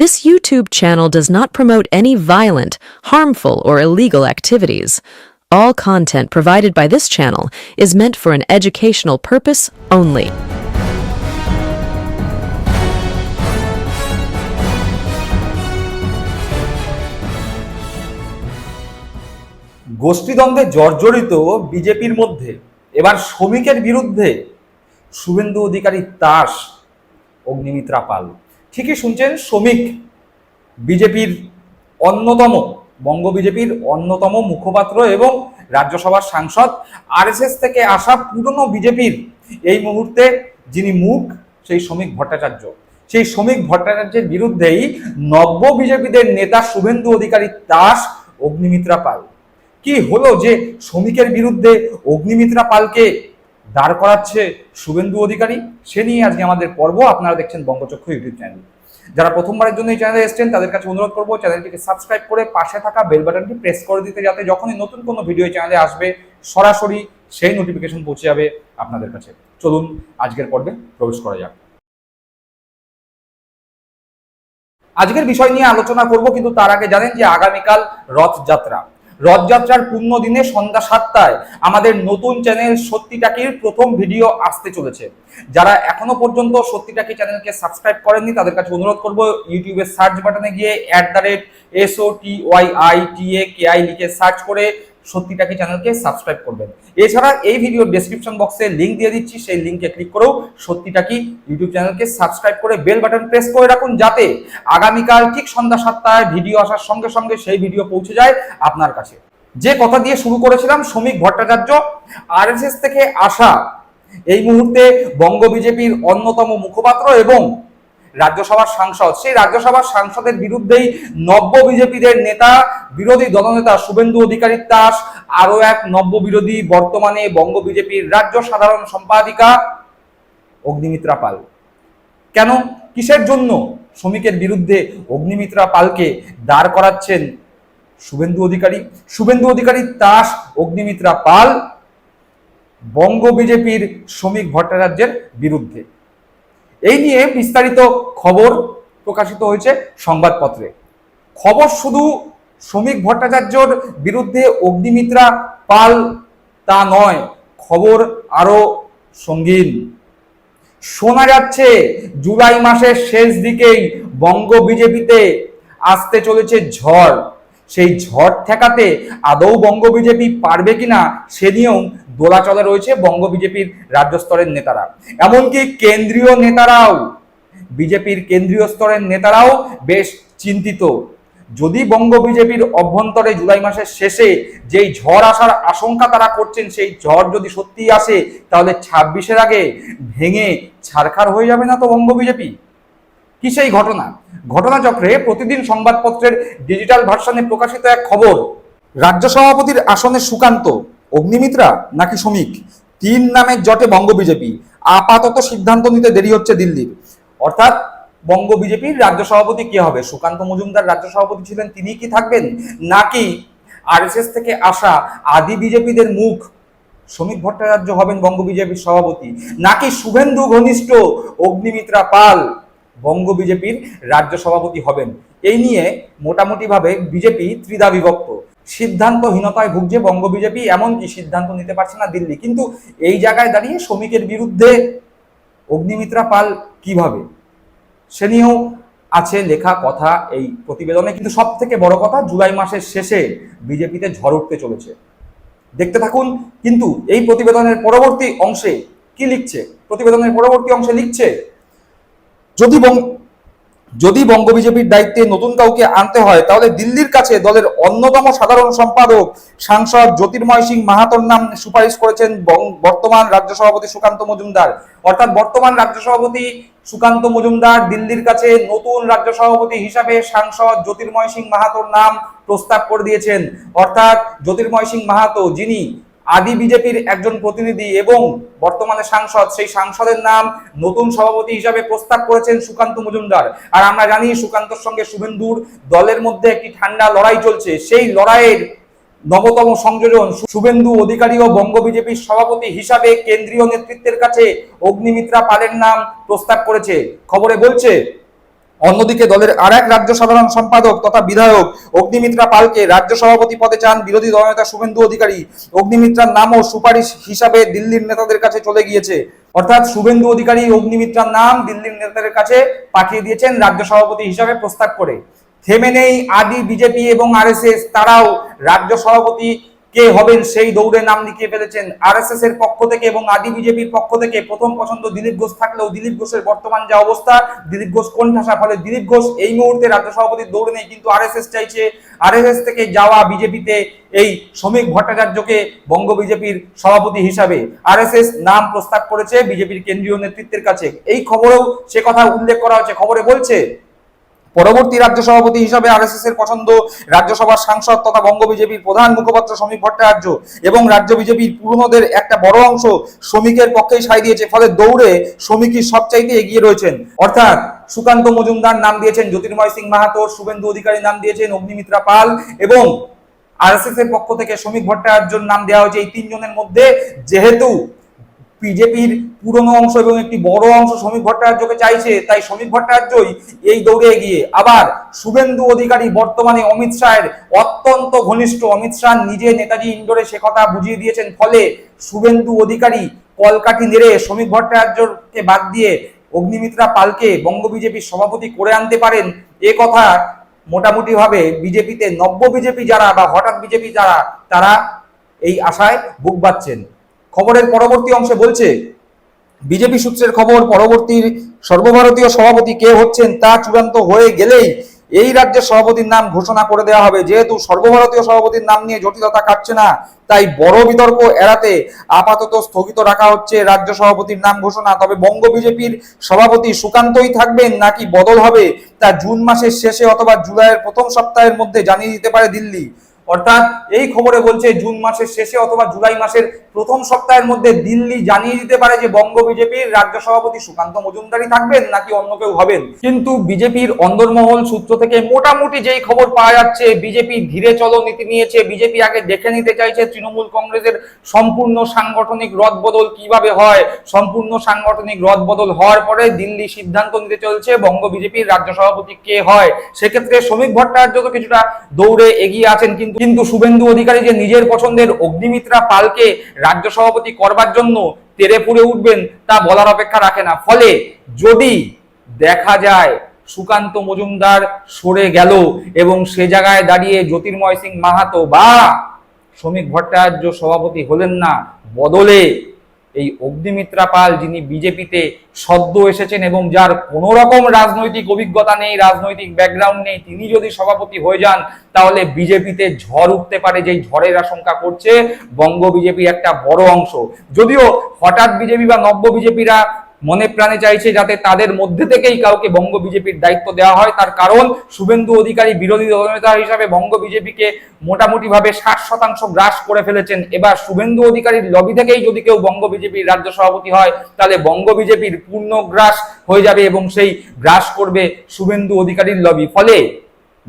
This YouTube channel does not promote any violent, harmful, or illegal activities. All content provided by this channel is meant for an educational purpose only. গোষ্ঠীদ্বন্দ্বে জর্জরিত বিজেপির মধ্যে এবার শ্রমিকের বিরুদ্ধে শুভেন্দু অধিকারী তাস অগ্নিমিত্রা পাল ঠিকই শুনছেন, শ্রমিক বিজেপির অন্যতম, বঙ্গ বিজেপির অন্যতম মুখপাত্র এবং রাজ্যসভার সাংসদ। আরএসএস থেকে আসা পুরনো বিজেপির এই মুহূর্তে যিনি মুখ, সেই শ্রমিক ভট্টাচার্য। সেই শ্রমিক ভট্টাচার্যের বিরুদ্ধেই নব্য বিজেপিদের নেতা শুভেন্দু অধিকারী দাস অগ্নিমিত্রা পাল। কি হলো যে শ্রমিকের বিরুদ্ধে অগ্নিমিত্রা পালকে দাঁড় করাচ্ছে শুভেন্দু অধিকারী, সে নিয়ে আজকে আমাদের পর্ব। আপনারা দেখছেন বঙ্গচক্ষু ইউটিউব চ্যানেল। যারা প্রথমবারের জন্য এই চ্যানেলে এসেছেন, তাদের কাছে অনুরোধ করব চ্যানেলটিকে সাবস্ক্রাইব করে পাশে থাকা বেল বাটনটি প্রেস করে দিতে, যাতে যখনই নতুন কোনো ভিডিও চ্যানেলে আসবে, সরাসরি সেই নোটিফিকেশন পৌঁছে যাবে আপনাদের কাছে। চলুন, আজকের পর্বে প্রবেশ করা যাক। আজকের বিষয় নিয়ে আলোচনা করব, কিন্তু তার আগে জানেন যে আগামীকাল রথযাত্রা। রথযাত্রার পূর্ণ দিনে সন্ধ্যা সাতটায় আমাদের নতুন চ্যানেল সত্যিটাকির প্রথম ভিডিও আসতে চলেছে। যারা এখনও পর্যন্ত সত্যিটাকি চ্যানেলকে সাবস্ক্রাইব করেননি, তাদের কাছে অনুরোধ করব, ইউটিউবে সার্চ বাটনে গিয়ে at the rate S O T Y I T A K I লিখে সার্চ করে সত্যিটাকি চ্যানেলকে সাবস্ক্রাইব করবেন। এছাড়া এই ভিডিও ডেসক্রিপশন বক্সে লিংক দিয়ে দিচ্ছি, সেই লিংকে ক্লিক করেও সত্যিটাকি ইউটিউব চ্যানেলকে সাবস্ক্রাইব করে বেল বাটন প্রেস করে রাখুন যাতে আগামীকাল ঠিক সন্ধ্যা সাতটায় ভিডিও আসার সঙ্গে সঙ্গে সেই ভিডিও পৌঁছে যায় আপনার কাছে। যে কথা দিয়ে শুরু করেছিলাম, শ্রমিক ভট্টাচার্য আরএসএস থেকে আসা এই মুহূর্তে বঙ্গ বিজেপির অন্যতম মুখপাত্র এবং রাজ্যসভার সাংসদ। সেই রাজ্যসভার সাংসদের বিরুদ্ধেই নব্য বিজেপিদের নেতা, বিরোধী দলনেতা শুভেন্দু অধিকারী দাস আরও এক নব্য বিরোধী বর্তমানে বঙ্গ বিজেপির রাজ্য সাধারণ সম্পাদিকা অগ্নিমিত্রা পাল। কেন? কিসের জন্য? শ্রমিকের বিরুদ্ধে অগ্নিমিত্রা পালকে দাঁড় করাচ্ছেন শুভেন্দু অধিকারী। শুভেন্দু অধিকারী দাস, অগ্নিমিত্রা পাল বঙ্গ বিজেপির শ্রমিক ভট্টাচার্যের বিরুদ্ধে। এই নিয়ে বিস্তারিত খবর প্রকাশিত হয়েছে সংবাদপত্রে। খবর শুধু শ্রমিক ভট্টাচার্যর বিরুদ্ধে অগ্নিমিত্রা পাল তা নয়, খবর আরও সঙ্গীন। শোনা যাচ্ছে, জুলাই মাসের শেষ দিকেই বঙ্গ বিজেপিতে আসতে চলেছে ঝড়। সেই ঝড় ঠেকাতে আদৌ বঙ্গ বিজেপি পারবে কিনা সে নিয়েও দোলাচলে রয়েছে বঙ্গ বিজেপির রাজ্য স্তরের নেতারা। এমনকি কেন্দ্রীয় নেতারাও, বিজেপির কেন্দ্রীয় স্তরের নেতারাও বেশ চিন্তিত। যদি বঙ্গ বিজেপির অভ্যন্তরে জুলাই মাসের শেষে যেই ঝড় আসার আশঙ্কা তারা করছেন, সেই ঝড় যদি সত্যি আসে, তাহলে ছাব্বিশের আগে ভেঙে ছারখার হয়ে যাবে না তো বঙ্গ বিজেপি? কি সেই ঘটনা? ঘটনাচক্রে প্রতিদিন সংবাদপত্রের ডিজিটাল ভার্সনে প্রকাশিত এক খবর। রাজ্য সভাপতির আসনে সুকান্ত, অগ্নিমিত্রা নাকি শ্রমিক তিন নামের জটে বঙ্গ বিজেপি। আপাতত সিদ্ধান্ত নিতে দেরি হচ্ছে দিল্লির। অর্থাৎ বঙ্গ বিজেপির রাজ্য সভাপতি কি হবে? সুকান্ত মজুমদার রাজ্য সভাপতি ছিলেন, তিনি কি থাকবেন? নাকি আরএসএস থেকে আসা আদি বিজেপিদের মুখ? শ্রমিক ভট্টাচার্য হবেন বঙ্গ বিজেপির সভাপতি। নাকি শুভেন্দু ঘনিষ্ঠ, অগ্নিমিত্রা পাল? বঙ্গ বিজেপির রাজ্য সভাপতি হবেন। এই নিয়ে মোটামুটিভাবে বিজেপি ত্রিদা বিভক্ত সিদ্ধান্তহীনতায় ভুগছে বঙ্গ বিজেপি, এমনকি সিদ্ধান্ত নিতে পারছে না দিল্লি। কিন্তু এই জায়গায় দাঁড়িয়ে শ্রমিকের বিরুদ্ধে অগ্নিমিত্রা পাল কীভাবে? সে নিয়েও আছে লেখা কথা এই প্রতিবেদনে। কিন্তু সব থেকে বড় কথা, জুলাই মাসের শেষে বিজেপিতে ঝড় উঠতে চলেছে। দেখতে থাকুন, কিন্তু এই প্রতিবেদনের পরবর্তী অংশে কি লিখছে? প্রতিবেদনের পরবর্তী অংশে লিখছে যদি যদি বঙ্গ বিজেপির দায়িত্বে নতুন কাউকে আনতে হয়, তাহলে দিল্লির কাছে দলের অন্যতম সাধারণ সম্পাদক সাংসদ জ্যোতির্ময় সিং মাহাতোর নাম সুপারিশ করেছেন বর্তমান রাজ্য সভাপতি সুকান্ত মজুমদার। অর্থাৎ বর্তমান রাজ্য সভাপতি সুকান্ত মজুমদার দিল্লির কাছে নতুন রাজ্য সভাপতি হিসাবে সাংসদ জ্যোতির্ময় সিং মাহাতোর নাম প্রস্তাব করে দিয়েছেন। অর্থাৎ জ্যোতির্ময় সিং মাহাতো যিনি আদি বিজেপির একজন প্রতিনিধি এবং বর্তমানে সাংসদ, সেই সাংসদের নাম নতুন সভাপতি হিসাবে প্রস্তাব করেছেন সুকান্ত মজুমদার। আর আমরা জানি সুকান্তর সঙ্গে শুভেন্দুর দলের মধ্যে একটি ঠান্ডা লড়াই চলছে। সেই লড়াইয়ের নবতম সংযোজন শুভেন্দু অধিকারী ও বঙ্গ বিজেপির সভাপতি হিসাবে কেন্দ্রীয় নেতৃত্বের কাছে অগ্নিমিত্রা পালের নাম প্রস্তাব করেছে। খবরে বলছে অন্যদিকে দলের আর এক রাজ্য সাধারণ সম্পাদক তথা বিধায়ক অগ্নিমিত্রা পালকে রাজ্য সভাপতি পদে চান বিরোধী দলনেতা শুভেন্দু অধিকারী। অগ্নিমিত্রার নামও সুপারিশ হিসাবে দিল্লির নেতাদের কাছে চলে গিয়েছে। অর্থাৎ শুভেন্দু অধিকারী অগ্নিমিত্রার নাম দিল্লির নেতাদের কাছে পাঠিয়ে দিয়েছেন রাজ্য সভাপতি হিসাবে প্রস্তাব করে। থেমে নেই আদি, বিজেপি এবং আরএসএস, তারাও রাজ্য সভাপতি কে হবেন সেই দৌড়ে নাম লিখিয়ে ফেলেছেন আরএসএস এর পক্ষ থেকে এবং আদি বিজেপির পক্ষ থেকে। প্রথম পছন্দ দিলীপ ঘোষ থাকলেও দিলীপ ঘোষের বর্তমান যে অবস্থা, দিলীপ ঘোষ কোন ঠাসা? ফলে দিলীপ ঘোষ এই মুহূর্তে রাজ্য সভাপতির দৌড়ে নেই, কিন্তু আরএসএস চাইছে। আরএসএস থেকে যাওয়া বিজেপিতে এই শ্রমিক ভট্টাচার্যকে বঙ্গ বিজেপির সভাপতি হিসাবে। আরএসএস নাম প্রস্তাব করেছে বিজেপির কেন্দ্রীয় নেতৃত্বের কাছে। এই খবরেও সে কথা উল্লেখ করা হয়েছে। খবরে বলছে পরবর্তী রাজ্য সভাপতি হিসাবে আরএসএস এর পছন্দ রাজ্যসভার সাংসদ তথা বঙ্গ বিজেপির প্রধান মুখপাত্র শ্রমিক ভট্টাচার্য এবং রাজ্য বিজেপির পুরনোদের একটা বড় অংশ শ্রমিকের পক্ষেই সাই দিয়েছে, ফলে দৌড়ে শ্রমিকই সবচাইতে এগিয়ে রয়েছেন। অর্থাৎ সুকান্ত মজুমদার নাম দিয়েছেন, জ্যোতির্ময় সিং মাহাতো শুভেন্দু অধিকারী নাম দিয়েছেন, অগ্নিমিত্রা পাল এবং আরএসএস এর পক্ষ থেকে শ্রমিক ভট্টাচার্যর নাম দেওয়া হয়েছে এই তিনজনের মধ্যে। যেহেতু বিজেপির পুরনো অংশ এবং একটি বড় অংশ শ্রমিক ভট্টাচার্যকে চাইছে, তাই শ্রমিক ভট্টাচার্যই এই দৌড়ে এগিয়ে। আবার শুভেন্দু অধিকারী বর্তমানে অমিত শাহের অত্যন্ত ঘনিষ্ঠ, অমিত শাহ নিজে নেতাজি ইন্ডোরে সে কথা বুঝিয়ে দিয়েছেন, ফলে শুভেন্দু অধিকারী কলকাঠি নেড়ে শ্রমিক ভট্টাচার্যকে বাদ দিয়ে অগ্নিমিত্রা পালকে বঙ্গ বিজেপির সভাপতি করে আনতে পারেন। এ কথা মোটামুটি ভাবে বিজেপিতে নব্য বিজেপি যারা বা হঠাৎ বিজেপি যারা, তারা এই আশায় বুক বাচ্ছেন খবরের পরবর্তী অংশে বলছে, বিজেপি সূত্রের খবর, পরবর্তীর সর্বভারতীয় সভাপতি কে হচ্ছেন তা চূড়ান্ত হয়ে গেলেই এই রাজ্যের সভাপতির নাম ঘোষণা করে দেওয়া হবে। যেহেতু সর্বভারতীয় সভাপতির নাম নিয়ে জটিলতা কাটছে না, তাই বড় বিতর্ক এড়াতে আপাতত স্থগিত রাখা হচ্ছে রাজ্য সভাপতির নাম ঘোষণা। তবে বঙ্গ বিজেপির সভাপতি সুকান্তই থাকবেন নাকি বদল হবে তা জুন মাসের শেষে অথবা জুলাইয়ের প্রথম সপ্তাহের মধ্যে জানিয়ে দিতে পারে দিল্লি। অর্থাৎ এই খবরে বলছে জুন মাসের শেষে অথবা জুলাই মাসের প্রথম সপ্তাহের মধ্যে দিল্লি জানিয়ে দিতে পারে যে বঙ্গ বিজেপির রাজ্য সভাপতি সুকান্ত মজুমদারই থাকবেন নাকি অন্য কেউ হবেন। কিন্তু বিজেপির অন্দরমহল সূত্র থেকে মোটামুটি যেই খবর পাওয়া যাচ্ছে, বিজেপি ধীরে চলো নীতি নিয়েছে, বিজেপি আগে দেখে নিতে চাইছে তৃণমূল কংগ্রেসের সম্পূর্ণ সাংগঠনিক রদবদল কীভাবে হয়, সম্পূর্ণ সাংগঠনিক রদবদল হওয়ার পরে দিল্লি সিদ্ধান্ত নিতে চলছে বঙ্গ বিজেপির রাজ্য সভাপতি কে হয়। সেক্ষেত্রে শ্রমিক ভট্টাচার্য তো কিছুটা দৌড়ে এগিয়ে আছেন, কিন্তু কিন্তু শুভেন্দু অধিকারী যে নিজের পছন্দের অগ্নিমিত্রা পালকে রাজ্য সভাপতি করবার জন্য তেরে পুড়ে উঠবেন, তা বলার অপেক্ষা রাখে না। ফলে যদি দেখা যায় সুকান্ত মজুমদার সরে গেল এবং সে জায়গায় দাঁড়িয়ে জ্যোতির্ময় সিং মাহাতো বা শ্রমিক ভট্টাচার্য সভাপতি হলেন না, বদলে এই অগ্নিমিত্রা পাল যিনি বিজেপিতে সদ্য এসেছেন এবং যার কোনো রকম রাজনৈতিক অভিজ্ঞতা নেই, রাজনৈতিক ব্যাকগ্রাউন্ড নেই, তিনি যদি সভাপতি হয়ে যান, তাহলে বিজেপিতে ঝড় উঠতে পারে, যেই ঝড়ের আশঙ্কা করছে, বঙ্গ বিজেপির একটা বড় অংশ। যদিও হঠাৎ বিজেপি বা নব্য বিজেপিরা মনে প্রাণে চাইছে যাতে তাদের মধ্যে থেকেই কাউকে বঙ্গ বিজেপির দায়িত্ব দেওয়া হয়। তার কারণ, শুভেন্দু অধিকারী বিরোধী দলনেতা হিসাবে বঙ্গ বিজেপিকে মোটামুটি ভাবে ষাট শতাংশ গ্রাস করে ফেলেছেন। এবার শুভেন্দু অধিকারীর লবি থেকেই যদি কেউ বঙ্গ বিজেপির রাজ্য সভাপতি হয়, তাহলে বঙ্গ বিজেপির পূর্ণ গ্রাস হয়ে যাবে এবং সেই গ্রাস করবে শুভেন্দু অধিকারীর লবি ফলে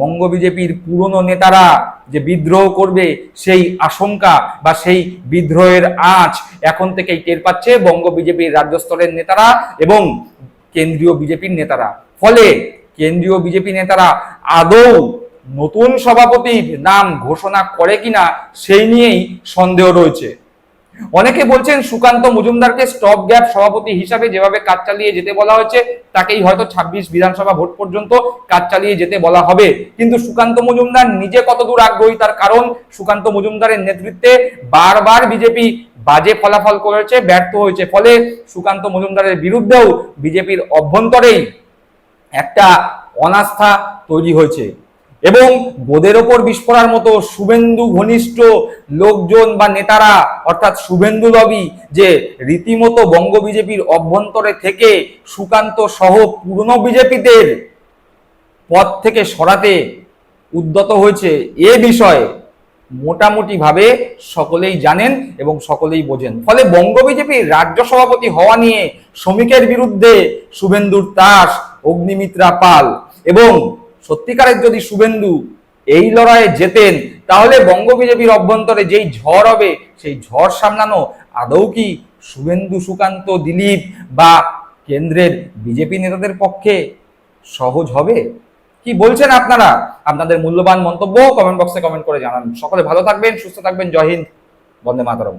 বঙ্গ বিজেপির পুরনো নেতারা যে বিদ্রোহ করবে, সেই আশঙ্কা বা সেই বিদ্রোহের আঁচ এখন থেকেই টের পাচ্ছে বঙ্গ বিজেপির রাজ্য স্তরের নেতারা এবং কেন্দ্রীয় বিজেপির নেতারা। ফলে কেন্দ্রীয় বিজেপি নেতারা আদৌ নতুন সভাপতির নাম ঘোষণা করে কিনা, সেই নিয়েই সন্দেহ রয়েছে। অনেকে বলছেন সুকান্ত মজুমদারকে স্টপ গ্যাপ সভাপতি হিসাবে যেভাবে কাজ চালিয়ে যেতে বলা হয়েছে, তাকেই হয়তো ছাব্বিশ বিধানসভা ভোট পর্যন্ত কাজ চালিয়ে যেতে বলা হবে। কিন্তু সুকান্ত মজুমদার নিজে কতদূর আগ্রহী? তার কারণ সুকান্ত মজুমদারের নেতৃত্বে বারবার বিজেপি বাজে ফলাফল করেছে, ব্যর্থ হয়েছে। ফলে সুকান্ত মজুমদারের বিরুদ্ধেও বিজেপির অভ্যন্তরেই একটা অনাস্থা তৈরি হয়েছে। এবং বোদের ওপর বিস্ফোরার মতো শুভেন্দু ঘনিষ্ঠ লোকজন বা নেতারা, অর্থাৎ শুভেন্দু লবি যে রীতিমতো বঙ্গ বিজেপির অভ্যন্তরে থেকে সুকান্ত সহ পুরনো বিজেপিদের পদ থেকে সরাতে উদ্যত হয়েছে এ বিষয়ে মোটামুটিভাবে সকলেই জানেন এবং সকলেই বোঝেন। ফলে বঙ্গ বিজেপির রাজ্য সভাপতি হওয়া নিয়ে শ্রমিকের বিরুদ্ধে শুভেন্দুর তাস, অগ্নিমিত্রা পাল এবং সত্যিকারের যদি শুভেন্দু এই লড়াইয়ে জেতেন, তাহলে বঙ্গ বিজেপির অভ্যন্তরে যেই ঝড় হবে, সেই ঝড় সামলানো আদৌ কি শুভেন্দু, সুকান্ত, দিলীপ বা কেন্দ্রের বিজেপি নেতাদের পক্ষে সহজ হবে? কি বলছেন আপনারা? আপনাদের মূল্যবান মন্তব্য কমেন্ট বক্সে কমেন্ট করে জানান। সকলে ভালো থাকবেন, সুস্থ থাকবেন। জয় হিন্দ। বন্দে মাতরম।